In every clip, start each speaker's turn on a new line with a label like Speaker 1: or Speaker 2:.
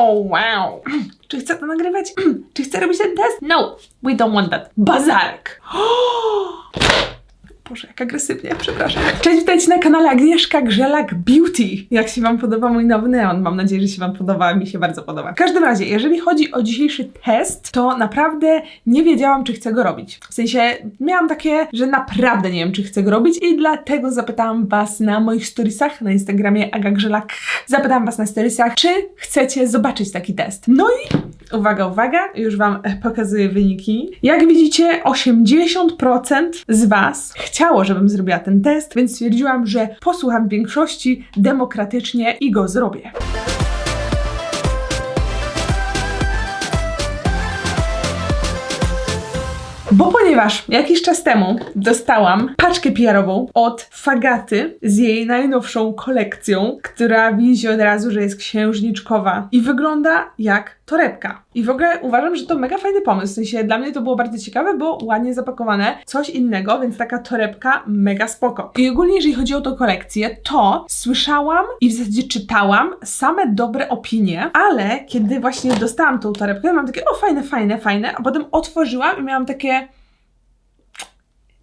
Speaker 1: Oh, wow. Czy chcę to nagrywać? Czy chcę robić ten test? No, we don't want that. Bazarek. Boże, jak agresywnie, przepraszam. Cześć, witajcie na kanale Agnieszka Grzelak Beauty. Jak się Wam podoba mój nowy neon? Mam nadzieję, że się Wam podoba, mi się bardzo podoba. W każdym razie, jeżeli chodzi o dzisiejszy test, to naprawdę nie wiedziałam, czy chcę go robić. W sensie, miałam takie, że naprawdę nie wiem, czy chcę go robić i dlatego zapytałam Was na moich storiesach na Instagramie Aga Grzelak. Zapytałam Was na storiesach, czy chcecie zobaczyć taki test. No i Uwaga, uwaga, już Wam pokazuję wyniki. Jak widzicie, 80% z Was chciało, żebym zrobiła ten test, więc stwierdziłam, że posłucham większości demokratycznie i go zrobię. Bo ponieważ jakiś czas temu dostałam paczkę PR-ową od Fagaty z jej najnowszą kolekcją, która widzi od razu, że jest księżniczkowa i wygląda jak torebka. I w ogóle uważam, że to mega fajny pomysł. W sensie dla mnie to było bardzo ciekawe, bo ładnie zapakowane, coś innego, więc taka torebka mega spoko. I ogólnie jeżeli chodzi o tą kolekcję, to słyszałam i w zasadzie czytałam same dobre opinie, ale kiedy właśnie dostałam tą torebkę, mam takie o fajne, fajne, fajne, a potem otworzyłam i miałam takie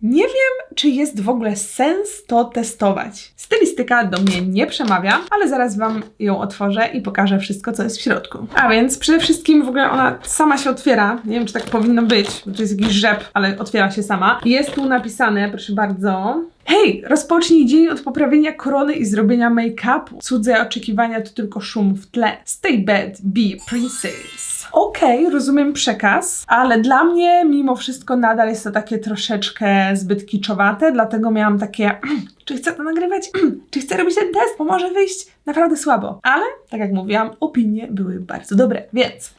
Speaker 1: nie wiem, czy jest w ogóle sens to testować. Stylistyka do mnie nie przemawia, ale zaraz Wam ją otworzę i pokażę wszystko, co jest w środku. A więc przede wszystkim w ogóle ona sama się otwiera. Nie wiem, czy tak powinno być, bo to jest jakiś rzep, ale otwiera się sama. Jest tu napisane, proszę bardzo. Hej, rozpocznij dzień od poprawienia korony i zrobienia make-upu. Cudze oczekiwania to tylko szum w tle. Stay bad, be princess. Okej, rozumiem przekaz, ale dla mnie mimo wszystko nadal jest to takie troszeczkę zbyt kiczowate, dlatego miałam takie, czy chcę to nagrywać? czy chcę robić ten test? Bo może wyjść naprawdę słabo. Ale, tak jak mówiłam, opinie były bardzo dobre, więc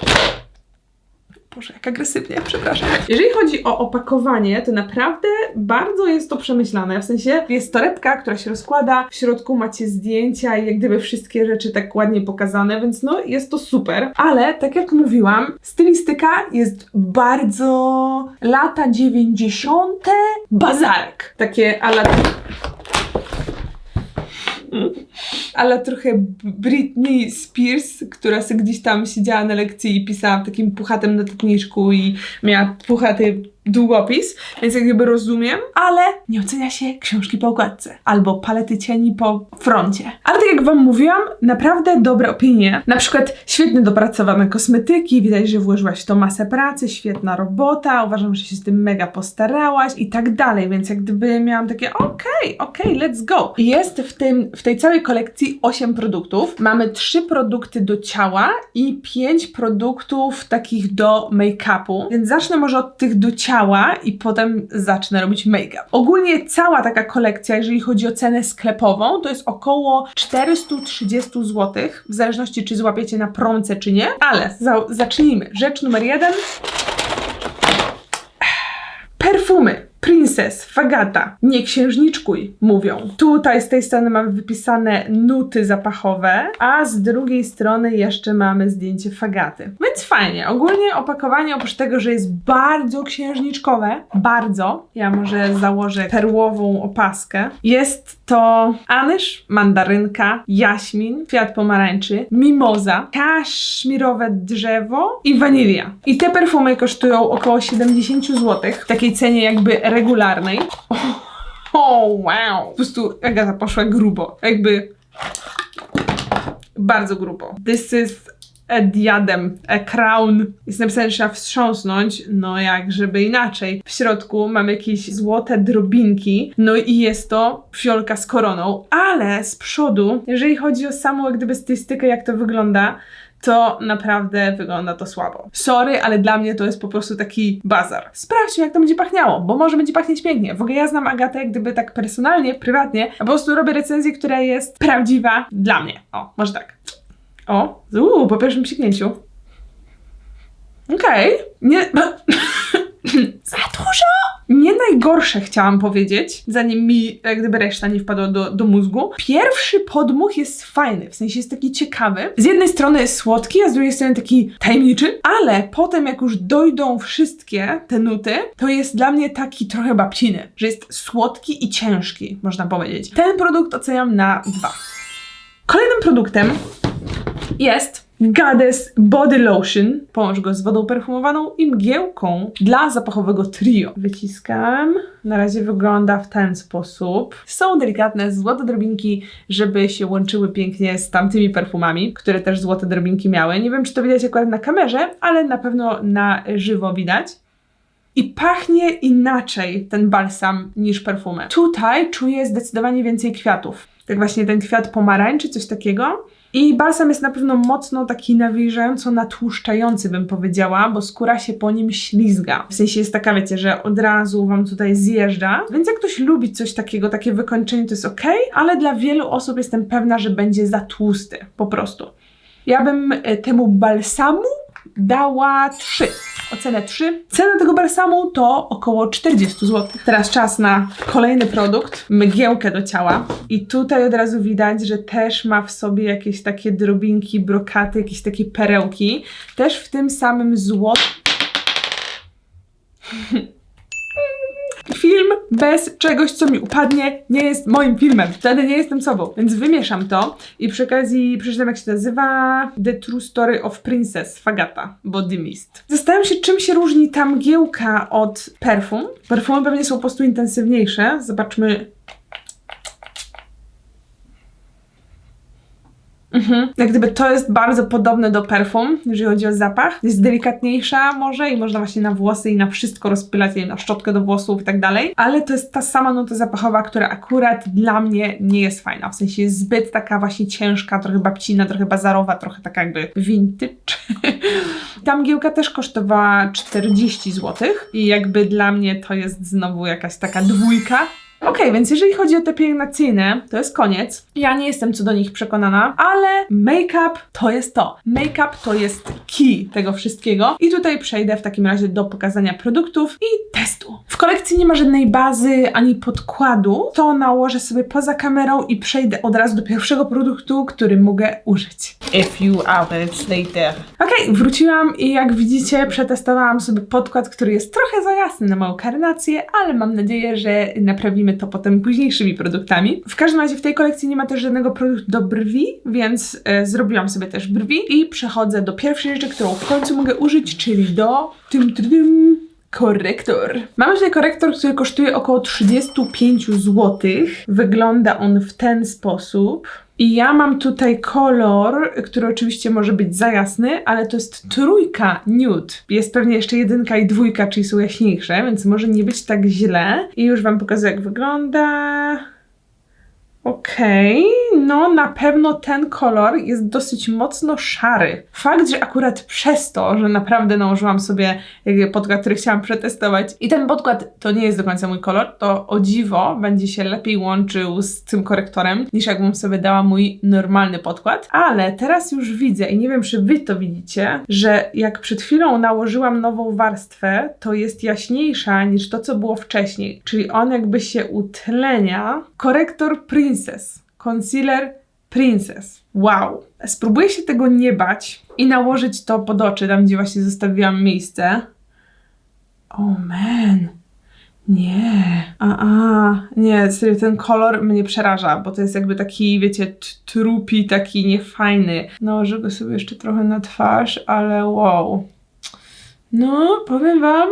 Speaker 1: Boże, jak agresywnie, przepraszam. Jeżeli chodzi o opakowanie, to naprawdę bardzo jest to przemyślane. W sensie jest torebka, która się rozkłada, w środku macie zdjęcia i jak gdyby wszystkie rzeczy tak ładnie pokazane, więc no jest to super. Ale tak jak mówiłam, stylistyka jest bardzo lata 90. bazarek. Takie ala ale trochę Britney Spears, która sobie gdzieś tam siedziała na lekcji i pisała w takim puchatym notatniczku i miała puchaty długopis, więc jak gdyby rozumiem, ale nie ocenia się książki po okładce albo palety cieni po froncie. Ale tak jak Wam mówiłam, naprawdę dobre opinie. Na przykład świetnie dopracowane kosmetyki, widać, że włożyłaś w to masę pracy, świetna robota, uważam, że się z tym mega postarałaś i tak dalej, więc jak gdyby miałam takie okej, okej, let's go. Jest w, tym, w tej całej kolekcji 8 produktów. Mamy 3 produkty do ciała i 5 produktów takich do make-upu, więc zacznę może od tych do ciała ciała i potem zacznę robić make-up. Ogólnie cała taka kolekcja, jeżeli chodzi o cenę sklepową, to jest około 430 zł, w zależności czy złapiecie na promce czy nie, ale za zacznijmy. Rzecz numer jeden. Princess, Fagata, nie księżniczkuj, mówią. Tutaj z tej strony mamy wypisane nuty zapachowe, a z drugiej strony jeszcze mamy zdjęcie Fagaty. Więc fajnie. Ogólnie opakowanie, oprócz tego, że jest bardzo księżniczkowe, bardzo, ja może założę perłową opaskę, jest to anyż, mandarynka, jaśmin, kwiat pomarańczy, mimoza, kaszmirowe drzewo i wanilia. I te perfumy kosztują około 70 zł, w takiej cenie jakby regularnej. O, oh, wow! Po prostu Agata poszła grubo. Jakby bardzo grubo. This is a diadem, a crown. Jest napisane, że trzeba wstrząsnąć, no jak żeby inaczej. W środku mamy jakieś złote drobinki, no i jest to fiolka z koroną, ale z przodu, jeżeli chodzi o samą jak gdyby stylistykę, jak to wygląda, to naprawdę wygląda to słabo. Sorry, ale dla mnie to jest po prostu taki bazar. Sprawdźmy, jak to będzie pachniało, bo może będzie pachnieć pięknie. W ogóle ja znam Agatę gdyby tak personalnie, prywatnie, a po prostu robię recenzję, która jest prawdziwa dla mnie. O, może tak. O, uuu, po pierwszym psiknięciu. Okej. Okay. Nie... Za dużo! Nie najgorsze chciałam powiedzieć, zanim mi jak gdyby reszta nie wpadła do, do mózgu. Pierwszy podmuch jest fajny, w sensie jest taki ciekawy. Z jednej strony jest słodki, a z drugiej strony taki tajemniczy, ale potem jak już dojdą wszystkie te nuty, to jest dla mnie taki trochę babciny, że jest słodki i ciężki, można powiedzieć. Ten produkt oceniam na dwa. Kolejnym produktem jest Goddess Body Lotion. Połącz go z wodą perfumowaną i mgiełką dla zapachowego trio. Wyciskam. Na razie wygląda w ten sposób. Są delikatne złote drobinki, żeby się łączyły pięknie z tamtymi perfumami, które też złote drobinki miały. Nie wiem, czy to widać akurat na kamerze, ale na pewno na żywo widać. I pachnie inaczej ten balsam niż perfumy. Tutaj czuję zdecydowanie więcej kwiatów. Tak właśnie ten kwiat pomarańczy, coś takiego. I balsam jest na pewno mocno taki nawilżająco natłuszczający, bym powiedziała, bo skóra się po nim ślizga. W sensie jest taka, wiecie, że od razu wam tutaj zjeżdża. Więc jak ktoś lubi coś takiego, takie wykończenie, to jest ok, ale dla wielu osób jestem pewna, że będzie za tłusty. Po prostu. Ja bym e, temu balsamu dała 3. Ocenę 3. Cena tego balsamu to około 40 zł. Teraz czas na kolejny produkt, mgiełkę do ciała. I tutaj od razu widać, że też ma w sobie jakieś takie drobinki, brokaty, jakieś takie perełki. Też w tym samym złotym Film bez czegoś, co mi upadnie, nie jest moim filmem. Wtedy nie jestem sobą. Więc wymieszam to i przy okazji przeczytam, jak się nazywa The True Story of Princess Fagata Body Mist. Zastanawiam się, czym się różni ta mgiełka od perfum. Perfumy pewnie są po prostu intensywniejsze. Zobaczmy, Mhm. Jak gdyby to jest bardzo podobne do perfum, jeżeli chodzi o zapach. Jest delikatniejsza może i można właśnie na włosy i na wszystko rozpylać, nie wiem, na szczotkę do włosów i tak dalej. Ale to jest ta sama nuta zapachowa, która akurat dla mnie nie jest fajna. W sensie jest zbyt taka właśnie ciężka, trochę babcina, trochę bazarowa, trochę taka jakby vintage. Ta mgiełka też kosztowała 40 zł i jakby dla mnie to jest znowu jakaś taka dwójka. Okej, więc jeżeli chodzi o te pielęgnacyjne, to jest koniec. Ja nie jestem co do nich przekonana, ale make-up to jest to. Make-up to jest key tego wszystkiego. I tutaj przejdę w takim razie do pokazania produktów i testu. W kolekcji nie ma żadnej bazy ani podkładu. To nałożę sobie poza kamerą i przejdę od razu do pierwszego produktu, który mogę użyć. A few hours later. Okej, wróciłam i jak widzicie, przetestowałam sobie podkład, który jest trochę za jasny na moją karnację, ale mam nadzieję, że naprawimy to potem późniejszymi produktami. W każdym razie w tej kolekcji nie ma też żadnego produktu do brwi, więc e, zrobiłam sobie też brwi i przechodzę do pierwszej rzeczy, którą w końcu mogę użyć, czyli do tym, tym, tym korektor. Mamy tutaj korektor, który kosztuje około 35 zł. Wygląda on w ten sposób. I ja mam tutaj kolor, który oczywiście może być za jasny, ale to jest trójka nude. Jest pewnie jeszcze jedynka i dwójka, czyli są jaśniejsze, więc może nie być tak źle. I już Wam pokazuję, jak wygląda. Okej, no na pewno ten kolor jest dosyć mocno szary. Fakt, że akurat przez to, że naprawdę nałożyłam sobie podkład, który chciałam przetestować i ten podkład to nie jest do końca mój kolor, to o dziwo będzie się lepiej łączył z tym korektorem niż jakbym sobie dała mój normalny podkład. Ale teraz już widzę i nie wiem, czy wy to widzicie, że jak przed chwilą nałożyłam nową warstwę, to jest jaśniejsza niż to, co było wcześniej. Czyli on jakby się utlenia. Korektor Prince Princess. Concealer Princess. Wow. Spróbuję się tego nie bać i nałożyć to pod oczy, tam gdzie właśnie zostawiłam miejsce. Oh man. Nie. A, a, nie, serio, ten kolor mnie przeraża, bo to jest jakby taki, wiecie, trupi, taki niefajny. Nałożę go sobie jeszcze trochę na twarz, ale wow. No, powiem wam,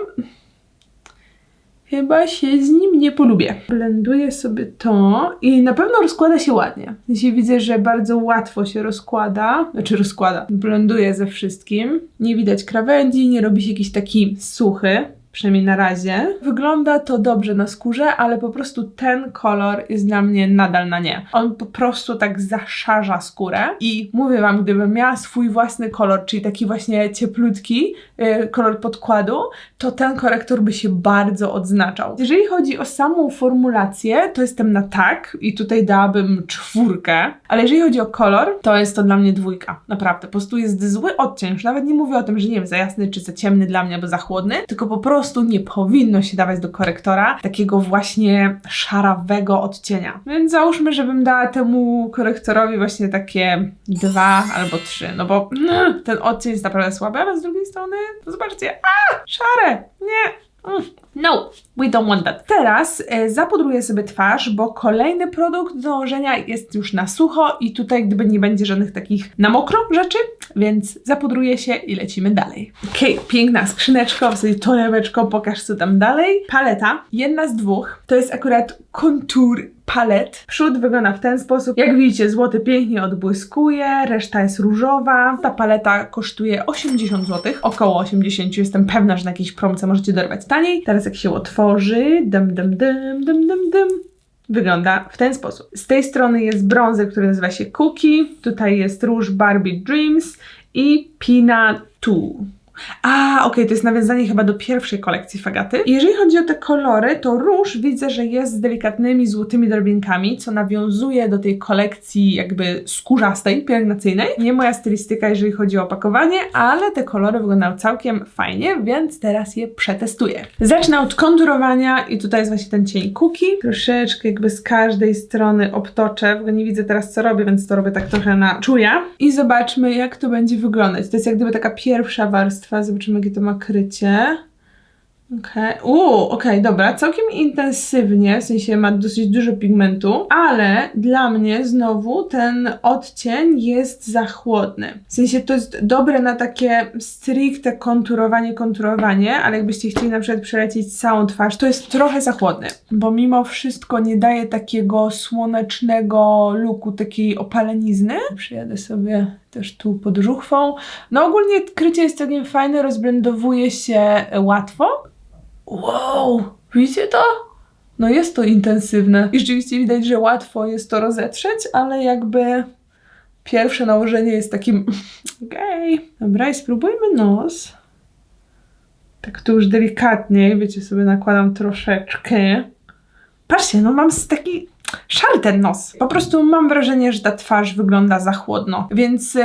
Speaker 1: chyba się z nim nie polubię. Blenduję sobie to i na pewno rozkłada się ładnie. Jeśli widzę, że bardzo łatwo się rozkłada, znaczy rozkłada, blenduję ze wszystkim. Nie widać krawędzi, nie robi się jakiś taki suchy przynajmniej na razie. Wygląda to dobrze na skórze, ale po prostu ten kolor jest dla mnie nadal na nie. On po prostu tak zaszarza skórę i mówię Wam, gdybym miała swój własny kolor, czyli taki właśnie cieplutki yy, kolor podkładu, to ten korektor by się bardzo odznaczał. Jeżeli chodzi o samą formulację, to jestem na tak i tutaj dałabym czwórkę, ale jeżeli chodzi o kolor, to jest to dla mnie dwójka. Naprawdę, po prostu jest zły odcień. Już nawet nie mówię o tym, że nie wiem, za jasny czy za ciemny dla mnie, albo za chłodny, tylko po prostu prostu nie powinno się dawać do korektora takiego właśnie szarawego odcienia. Więc załóżmy, żebym dała temu korektorowi właśnie takie dwa albo trzy, no bo no, ten odcień jest naprawdę słaby, ale z drugiej strony, zobaczcie, a, szare, nie, Mm, no, we don't want that. Teraz e, zapudruję sobie twarz, bo kolejny produkt do nałożenia jest już na sucho i tutaj gdyby nie będzie żadnych takich na mokro rzeczy, więc zapudruję się i lecimy dalej. Okej, piękna skrzyneczka, w sensie torebeczko, pokaż co tam dalej. Paleta, jedna z dwóch, to jest akurat kontur palet. Przód wygląda w ten sposób. Jak widzicie, złoty pięknie odbłyskuje, reszta jest różowa. Ta paleta kosztuje 80 zł, około 80. Jestem pewna, że na jakiejś promce możecie dorwać taniej. Teraz jak się otworzy, dym, dym, dym, dym, dym, dym. Wygląda w ten sposób. Z tej strony jest brązer, który nazywa się Cookie. Tutaj jest róż Barbie Dreams i Pina 2. A, okej, to jest nawiązanie chyba do pierwszej kolekcji Fagaty. Jeżeli chodzi o te kolory, to róż widzę, że jest z delikatnymi złotymi drobinkami, co nawiązuje do tej kolekcji jakby skórzastej, pielęgnacyjnej. Nie moja stylistyka, jeżeli chodzi o opakowanie, ale te kolory wyglądają całkiem fajnie, więc teraz je przetestuję. Zacznę od konturowania i tutaj jest właśnie ten cień kuki. Troszeczkę jakby z każdej strony obtoczę, w ogóle nie widzę teraz co robię, więc to robię tak trochę na czuja. I zobaczmy jak to będzie wyglądać. To jest jak gdyby taka pierwsza warstwa Zobaczymy, jakie to ma krycie. Okej, okay. Okay, dobra, całkiem intensywnie, w sensie ma dosyć dużo pigmentu, ale dla mnie znowu ten odcień jest za chłodny. W sensie to jest dobre na takie stricte konturowanie, konturowanie, ale jakbyście chcieli na przykład przelecieć całą twarz, to jest trochę za chłodny, bo mimo wszystko nie daje takiego słonecznego luku, takiej opalenizny. Przyjadę sobie też tu pod żuchwą. No ogólnie krycie jest całkiem fajne, rozblendowuje się łatwo. Wow, widzicie to? No jest to intensywne. I rzeczywiście widać, że łatwo jest to rozetrzeć, ale jakby pierwsze nałożenie jest takim okej. Okay. Dobra, i spróbujmy nos. Tak tu już delikatniej, wiecie, sobie nakładam troszeczkę. Patrzcie, no mam taki szary ten nos. Po prostu mam wrażenie, że ta twarz wygląda za chłodno. Więc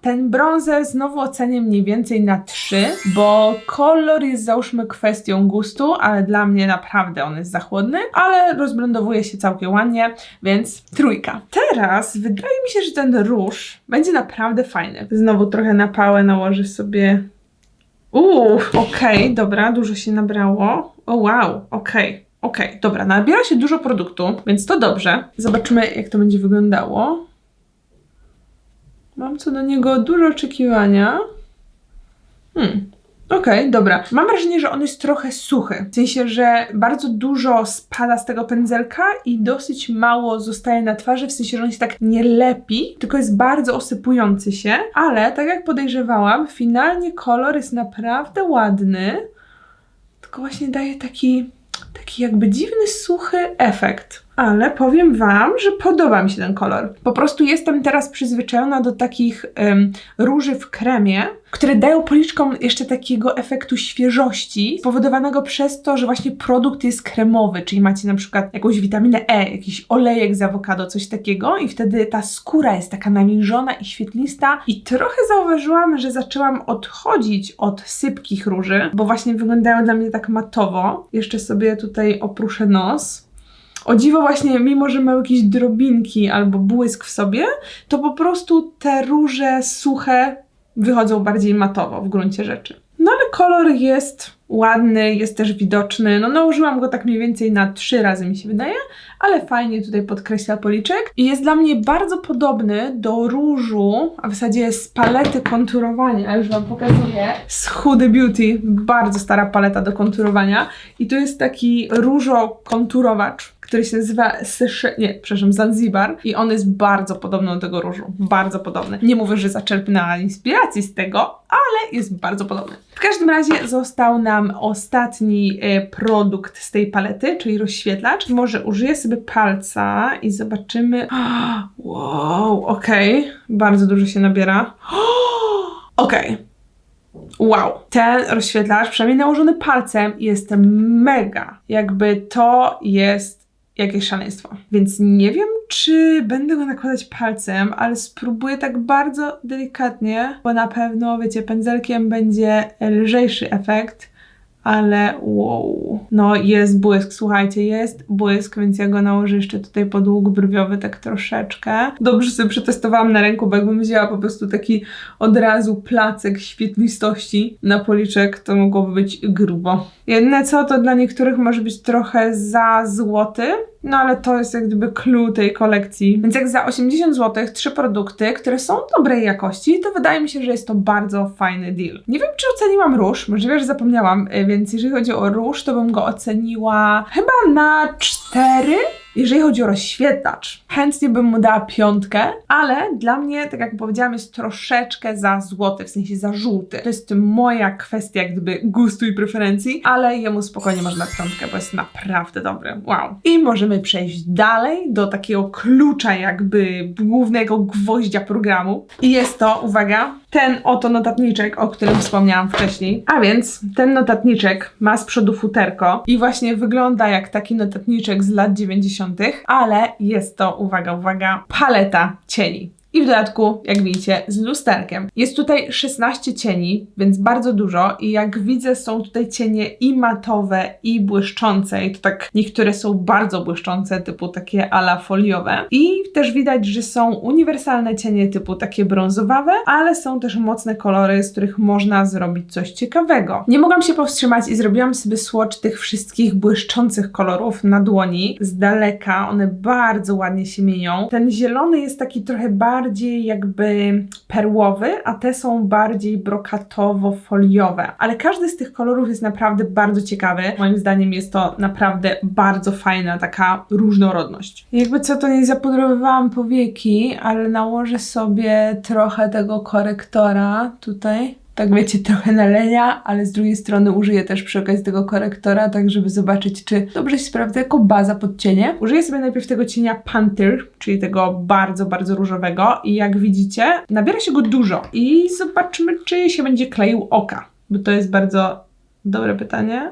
Speaker 1: ten bronzer znowu ocenię mniej więcej na 3, bo kolor jest załóżmy kwestią gustu, ale dla mnie naprawdę on jest za chłodny, ale rozblendowuje się całkiem ładnie, więc trójka. Teraz wydaje mi się, że ten róż będzie naprawdę fajny. Znowu trochę na pałę nałożę sobie Uuu, okej, okay, dobra, dużo się nabrało. O wow, okej. Okay. Okej, okay, dobra, nabiera się dużo produktu, więc to dobrze. Zobaczymy, jak to będzie wyglądało. Mam co do niego dużo oczekiwania. Hmm, Okej, okay, dobra. Mam wrażenie, że on jest trochę suchy. W sensie, że bardzo dużo spada z tego pędzelka i dosyć mało zostaje na twarzy, w sensie, że on się tak nie lepi, tylko jest bardzo osypujący się. Ale tak jak podejrzewałam, finalnie kolor jest naprawdę ładny. Tylko właśnie daje taki taki jakby dziwny, suchy efekt. Ale powiem Wam, że podoba mi się ten kolor. Po prostu jestem teraz przyzwyczajona do takich um, róży w kremie, które dają policzkom jeszcze takiego efektu świeżości, spowodowanego przez to, że właśnie produkt jest kremowy, czyli macie na przykład jakąś witaminę E, jakiś olejek z awokado, coś takiego i wtedy ta skóra jest taka nawilżona i świetlista i trochę zauważyłam, że zaczęłam odchodzić od sypkich róży, bo właśnie wyglądają dla mnie tak matowo. Jeszcze sobie tutaj opruszę nos. O dziwo właśnie, mimo że mają jakieś drobinki albo błysk w sobie, to po prostu te róże suche wychodzą bardziej matowo w gruncie rzeczy. No ale kolor jest ładny, jest też widoczny. No nałożyłam go tak mniej więcej na trzy razy mi się wydaje, ale fajnie tutaj podkreśla policzek. I jest dla mnie bardzo podobny do różu, a w zasadzie z palety konturowania, już Wam pokazuję, z Hudy Beauty. Bardzo stara paleta do konturowania. I to jest taki różo konturowacz który się nazywa Syszy... nie, przepraszam, Zanzibar i on jest bardzo podobny do tego różu. Bardzo podobny. Nie mówię, że zaczerpnęła inspiracji z tego, ale jest bardzo podobny. W każdym razie został nam ostatni e, produkt z tej palety, czyli rozświetlacz. Może użyję sobie palca i zobaczymy. Wow, okej. Okay. Bardzo dużo się nabiera. Okej. Okay. Wow, ten rozświetlacz, przynajmniej nałożony palcem, jest mega. Jakby to jest jakieś szaleństwo. Więc nie wiem, czy będę go nakładać palcem, ale spróbuję tak bardzo delikatnie, bo na pewno, wiecie, pędzelkiem będzie lżejszy efekt, ale wow. No jest błysk, słuchajcie, jest błysk, więc ja go nałożę jeszcze tutaj pod łuk brwiowy tak troszeczkę. Dobrze sobie przetestowałam na ręku, bo jakbym wzięła po prostu taki od razu placek świetlistości na policzek, to mogłoby być grubo. Jedyne co, to dla niektórych może być trochę za złoty, no ale to jest jak gdyby clue tej kolekcji. Więc jak za 80 zł trzy produkty, które są dobrej jakości, to wydaje mi się, że jest to bardzo fajny deal. Nie wiem, czy oceniłam róż, możliwe, że zapomniałam, y, więc jeżeli chodzi o róż, to bym go oceniła chyba na 4. Jeżeli chodzi o rozświetlacz, chętnie bym mu dała piątkę, ale dla mnie, tak jak powiedziałam, jest troszeczkę za złoty, w sensie za żółty. To jest moja kwestia gdyby gustu i preferencji, ale jemu spokojnie można piątkę, bo jest naprawdę dobry. Wow. I możemy przejść dalej do takiego klucza jakby głównego gwoździa programu. I jest to, uwaga, ten oto notatniczek, o którym wspomniałam wcześniej. A więc ten notatniczek ma z przodu futerko i właśnie wygląda jak taki notatniczek z lat 90., ale jest to, uwaga, uwaga, paleta cieni. I w dodatku, jak widzicie, z lusterkiem. Jest tutaj 16 cieni, więc bardzo dużo. I jak widzę, są tutaj cienie i matowe, i błyszczące. I to tak niektóre są bardzo błyszczące, typu takie ala foliowe. I też widać, że są uniwersalne cienie typu takie brązowawe, ale są też mocne kolory, z których można zrobić coś ciekawego. Nie mogłam się powstrzymać i zrobiłam sobie swatch tych wszystkich błyszczących kolorów na dłoni. Z daleka one bardzo ładnie się mienią. Ten zielony jest taki trochę bardziej bardziej jakby perłowy, a te są bardziej brokatowo-foliowe. Ale każdy z tych kolorów jest naprawdę bardzo ciekawy. Moim zdaniem jest to naprawdę bardzo fajna taka różnorodność. Jakby co to nie zapudrowywałam powieki, ale nałożę sobie trochę tego korektora tutaj tak wiecie, trochę nalenia, ale z drugiej strony użyję też przy okazji tego korektora, tak żeby zobaczyć, czy dobrze się sprawdza jako baza pod cienie. Użyję sobie najpierw tego cienia Panther, czyli tego bardzo, bardzo różowego i jak widzicie, nabiera się go dużo i zobaczmy, czy się będzie kleił oka, bo to jest bardzo dobre pytanie.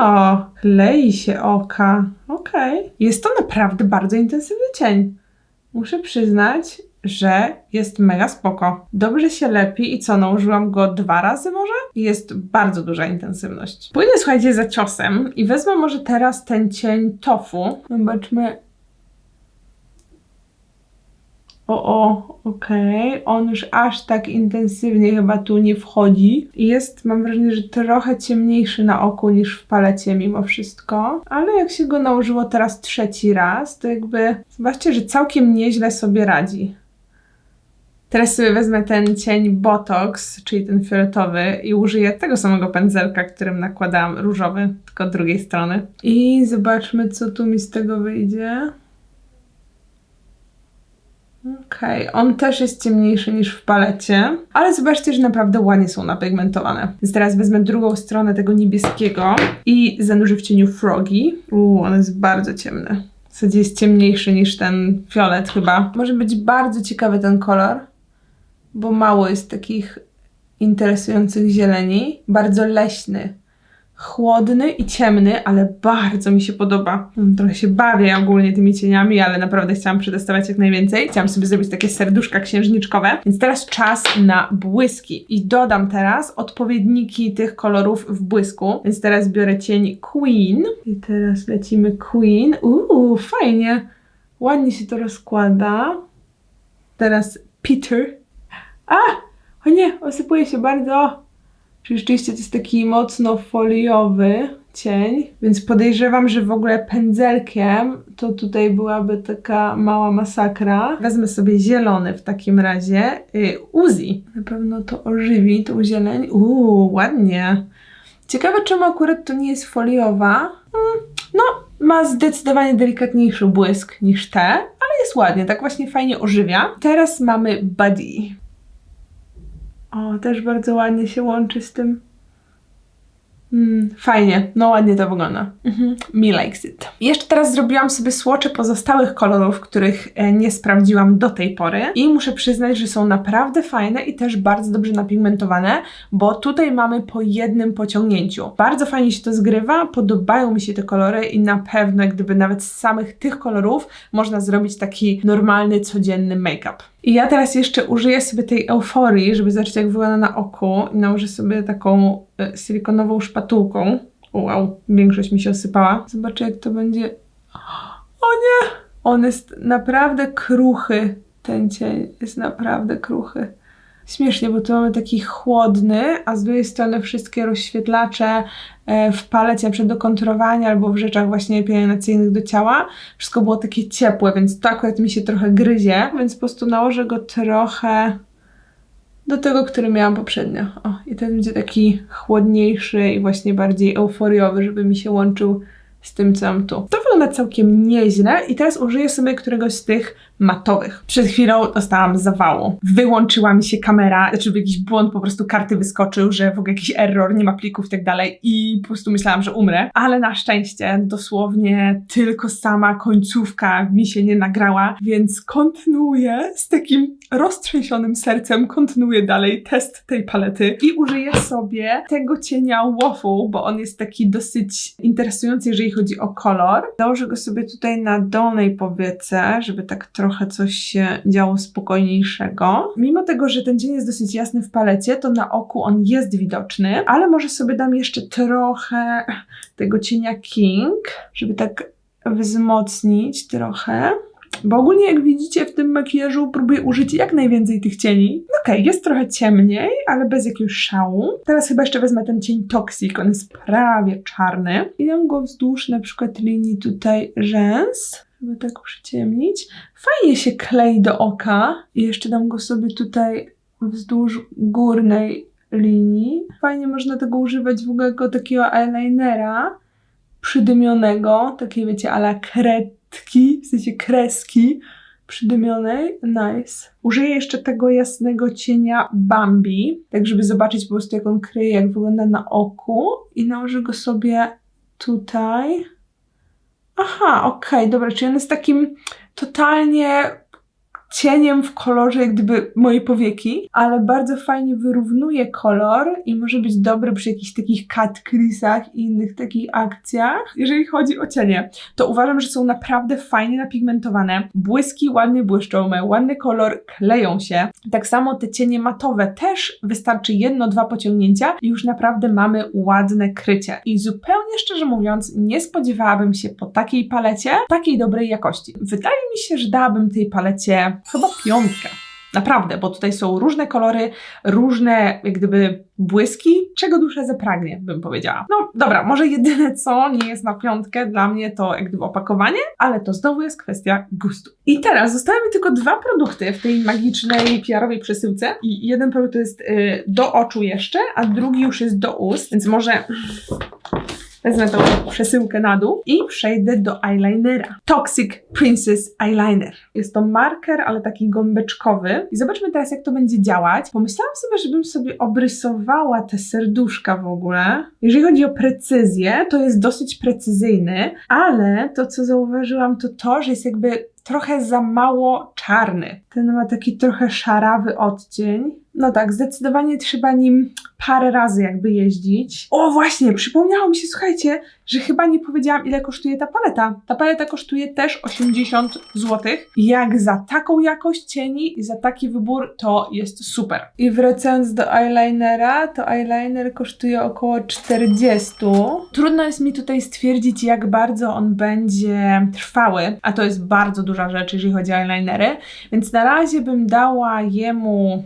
Speaker 1: O, klei się oka. Okej. Okay. Jest to naprawdę bardzo intensywny cień. Muszę przyznać, że jest mega spoko. Dobrze się lepi i co, nałożyłam go dwa razy może? I jest bardzo duża intensywność. Pójdę, słuchajcie, za ciosem i wezmę może teraz ten cień tofu. Zobaczmy, o, o, okej, okay. on już aż tak intensywnie chyba tu nie wchodzi. Jest, mam wrażenie, że trochę ciemniejszy na oku niż w palecie mimo wszystko. Ale jak się go nałożyło teraz trzeci raz, to jakby zobaczcie, że całkiem nieźle sobie radzi. Teraz sobie wezmę ten cień Botox, czyli ten fioletowy i użyję tego samego pędzelka, którym nakładałam różowy, tylko od drugiej strony. I zobaczmy, co tu mi z tego wyjdzie. Okej, okay. on też jest ciemniejszy niż w palecie, ale zobaczcie, że naprawdę ładnie są napigmentowane. Więc teraz wezmę drugą stronę tego niebieskiego i zanurzę w cieniu Froggy. Uuu, on jest bardzo ciemny. W zasadzie jest ciemniejszy niż ten fiolet chyba. Może być bardzo ciekawy ten kolor bo mało jest takich interesujących zieleni. Bardzo leśny, chłodny i ciemny, ale bardzo mi się podoba. Mm, trochę się bawię ogólnie tymi cieniami, ale naprawdę chciałam przetestować jak najwięcej. Chciałam sobie zrobić takie serduszka księżniczkowe, więc teraz czas na błyski. I dodam teraz odpowiedniki tych kolorów w błysku, więc teraz biorę cień Queen. I teraz lecimy Queen. Uuu, fajnie. Ładnie się to rozkłada. Teraz Peter a! O nie, osypuje się bardzo. Czy rzeczywiście to jest taki mocno foliowy cień, więc podejrzewam, że w ogóle pędzelkiem to tutaj byłaby taka mała masakra. Wezmę sobie zielony w takim razie. Yy, Uzi. Na pewno to ożywi tą zieleń. Uuu, ładnie. Ciekawe, czemu akurat to nie jest foliowa. Hmm, no, ma zdecydowanie delikatniejszy błysk niż te, ale jest ładnie, tak właśnie fajnie ożywia. Teraz mamy Buddy. O, też bardzo ładnie się łączy z tym. Mm, fajnie, no ładnie to wygląda. Mhm. Me likes it. Jeszcze teraz zrobiłam sobie słocze pozostałych kolorów, których e, nie sprawdziłam do tej pory i muszę przyznać, że są naprawdę fajne i też bardzo dobrze napigmentowane, bo tutaj mamy po jednym pociągnięciu. Bardzo fajnie się to zgrywa, podobają mi się te kolory i na pewno gdyby nawet z samych tych kolorów można zrobić taki normalny, codzienny make-up. I ja teraz jeszcze użyję sobie tej euforii, żeby zobaczyć jak wygląda na oku i nałożę sobie taką silikonową szpatułką. Wow, większość mi się osypała. Zobaczę, jak to będzie. O nie! On jest naprawdę kruchy. Ten cień jest naprawdę kruchy. Śmiesznie, bo tu mamy taki chłodny, a z drugiej strony wszystkie rozświetlacze e, w palecie przykład do kontrolowania albo w rzeczach właśnie pielęgnacyjnych do ciała, wszystko było takie ciepłe, więc to akurat mi się trochę gryzie, więc po prostu nałożę go trochę do tego, który miałam poprzednio. O, i ten będzie taki chłodniejszy i właśnie bardziej euforiowy, żeby mi się łączył z tym, co mam tu. To wygląda całkiem nieźle i teraz użyję sobie któregoś z tych matowych. Przed chwilą dostałam zawału. Wyłączyła mi się kamera, znaczy jakiś błąd, po prostu karty wyskoczył, że w ogóle jakiś error, nie ma plików i tak dalej i po prostu myślałam, że umrę. Ale na szczęście dosłownie tylko sama końcówka mi się nie nagrała, więc kontynuuję z takim roztrzęsionym sercem, kontynuuję dalej test tej palety i użyję sobie tego cienia Waffle, bo on jest taki dosyć interesujący, jeżeli chodzi o kolor. Założę go sobie tutaj na dolnej powiece, żeby tak trochę coś się działo spokojniejszego. Mimo tego, że ten cień jest dosyć jasny w palecie, to na oku on jest widoczny, ale może sobie dam jeszcze trochę tego cienia King, żeby tak wzmocnić trochę. Bo ogólnie jak widzicie w tym makijażu próbuję użyć jak najwięcej tych cieni. Okej, okay, jest trochę ciemniej, ale bez jakiegoś szału. Teraz chyba jeszcze wezmę ten cień Toxic, on jest prawie czarny. I dam go wzdłuż na przykład linii tutaj rzęs, żeby tak przyciemnić. Fajnie się klei do oka. I jeszcze dam go sobie tutaj wzdłuż górnej linii. Fajnie można tego używać w ogóle jako takiego eyelinera przydymionego, takiej wiecie, ala kredki, w sensie kreski przydymionej. Nice. Użyję jeszcze tego jasnego cienia Bambi, tak żeby zobaczyć po prostu jak on kryje, jak wygląda na oku i nałożę go sobie tutaj. Aha, okej, okay, dobra, czyli on jest takim totalnie cieniem w kolorze jak gdyby mojej powieki, ale bardzo fajnie wyrównuje kolor i może być dobry przy jakichś takich cut i innych takich akcjach. Jeżeli chodzi o cienie, to uważam, że są naprawdę fajnie napigmentowane. Błyski ładnie błyszczą, mają ładny kolor, kleją się. Tak samo te cienie matowe też wystarczy jedno, dwa pociągnięcia i już naprawdę mamy ładne krycie. I zupełnie szczerze mówiąc, nie spodziewałabym się po takiej palecie takiej dobrej jakości. Wydaje mi się, że dałabym tej palecie chyba piątkę. Naprawdę, bo tutaj są różne kolory, różne jak gdyby błyski, czego dusza zapragnie, bym powiedziała. No dobra, może jedyne co nie jest na piątkę dla mnie to jak gdyby opakowanie, ale to znowu jest kwestia gustu. I teraz zostały mi tylko dwa produkty w tej magicznej PR-owej przesyłce i jeden produkt jest y, do oczu jeszcze, a drugi już jest do ust, więc może Wezmę tą przesyłkę na dół i przejdę do eyelinera. Toxic Princess Eyeliner. Jest to marker, ale taki gąbeczkowy. I zobaczmy teraz, jak to będzie działać. Pomyślałam sobie, żebym sobie obrysowała te serduszka w ogóle. Jeżeli chodzi o precyzję, to jest dosyć precyzyjny, ale to, co zauważyłam, to to, że jest jakby trochę za mało czarny. Ten ma taki trochę szarawy odcień. No tak, zdecydowanie trzeba nim parę razy jakby jeździć. O właśnie, przypomniało mi się, słuchajcie, że chyba nie powiedziałam ile kosztuje ta paleta. Ta paleta kosztuje też 80 zł. Jak za taką jakość cieni i za taki wybór to jest super. I wracając do eyelinera, to eyeliner kosztuje około 40. Trudno jest mi tutaj stwierdzić jak bardzo on będzie trwały, a to jest bardzo duża rzecz, jeżeli chodzi o eyelinery, więc na razie bym dała jemu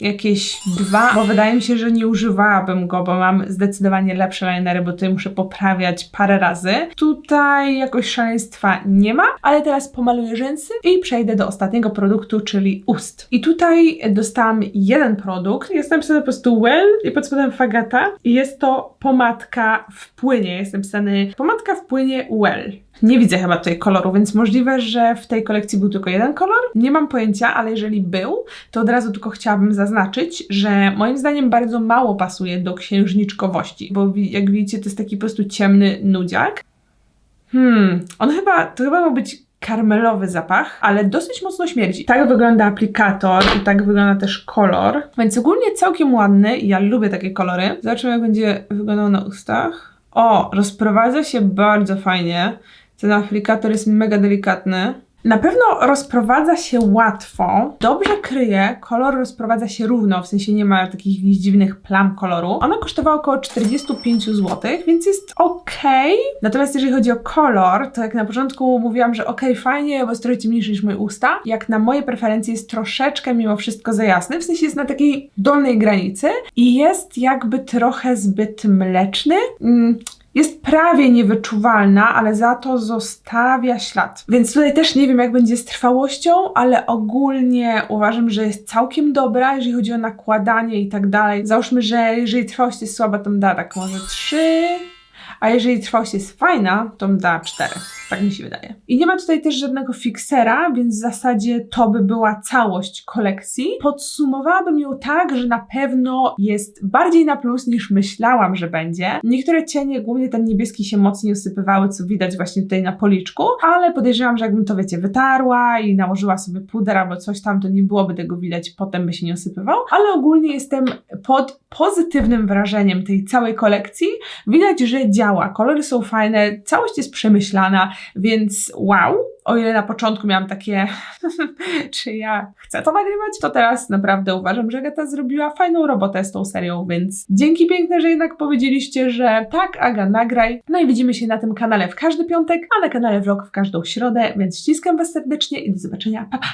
Speaker 1: jakieś dwa, bo wydaje mi się, że nie używałabym go, bo mam zdecydowanie lepsze linery, bo tutaj muszę poprawiać parę razy. Tutaj jakoś szaleństwa nie ma, ale teraz pomaluję rzęsy i przejdę do ostatniego produktu, czyli ust. I tutaj dostałam jeden produkt, jest napisany po prostu Well i pod spodem Fagata i jest to pomadka w płynie, jest napisany pomadka w płynie Well. Nie widzę chyba tutaj koloru, więc możliwe, że w tej kolekcji był tylko jeden kolor. Nie mam pojęcia, ale jeżeli był, to od razu tylko chciałabym zaznaczyć, że moim zdaniem bardzo mało pasuje do księżniczkowości, bo jak widzicie, to jest taki po prostu ciemny nudziak. Hmm, on chyba, to chyba ma być karmelowy zapach, ale dosyć mocno śmierdzi. Tak wygląda aplikator i tak wygląda też kolor, więc ogólnie całkiem ładny ja lubię takie kolory. Zobaczymy jak będzie wyglądał na ustach. O, rozprowadza się bardzo fajnie. Ten aplikator jest mega delikatny. Na pewno rozprowadza się łatwo, dobrze kryje, kolor rozprowadza się równo, w sensie nie ma takich dziwnych plam koloru. Ona kosztowała około 45 zł, więc jest ok. Natomiast jeżeli chodzi o kolor, to jak na początku mówiłam, że ok, fajnie, bo jest trochę ciemniejszy niż moje usta, jak na moje preferencje jest troszeczkę mimo wszystko za jasny, w sensie jest na takiej dolnej granicy i jest jakby trochę zbyt mleczny. Mm, jest prawie niewyczuwalna, ale za to zostawia ślad. Więc tutaj też nie wiem, jak będzie z trwałością, ale ogólnie uważam, że jest całkiem dobra, jeżeli chodzi o nakładanie i tak dalej. Załóżmy, że jeżeli trwałość jest słaba, to dała tak może 3, a jeżeli trwałość jest fajna, to dała 4. Tak mi się wydaje. I nie ma tutaj też żadnego fiksera, więc w zasadzie to by była całość kolekcji. Podsumowałabym ją tak, że na pewno jest bardziej na plus niż myślałam, że będzie. Niektóre cienie, głównie ten niebieski, się mocniej usypywały, co widać właśnie tutaj na policzku, ale podejrzewam, że jakbym to, wiecie, wytarła i nałożyła sobie puder albo coś tam, to nie byłoby tego widać, potem by się nie usypywał. Ale ogólnie jestem pod pozytywnym wrażeniem tej całej kolekcji. Widać, że działa, kolory są fajne, całość jest przemyślana, więc wow. O ile na początku miałam takie, czy ja chcę to nagrywać, to teraz naprawdę uważam, że Agata zrobiła fajną robotę z tą serią, więc dzięki piękne, że jednak powiedzieliście, że tak, Aga, nagraj. No i widzimy się na tym kanale w każdy piątek, a na kanale vlog w każdą środę, więc ściskam Was serdecznie i do zobaczenia. Pa, pa!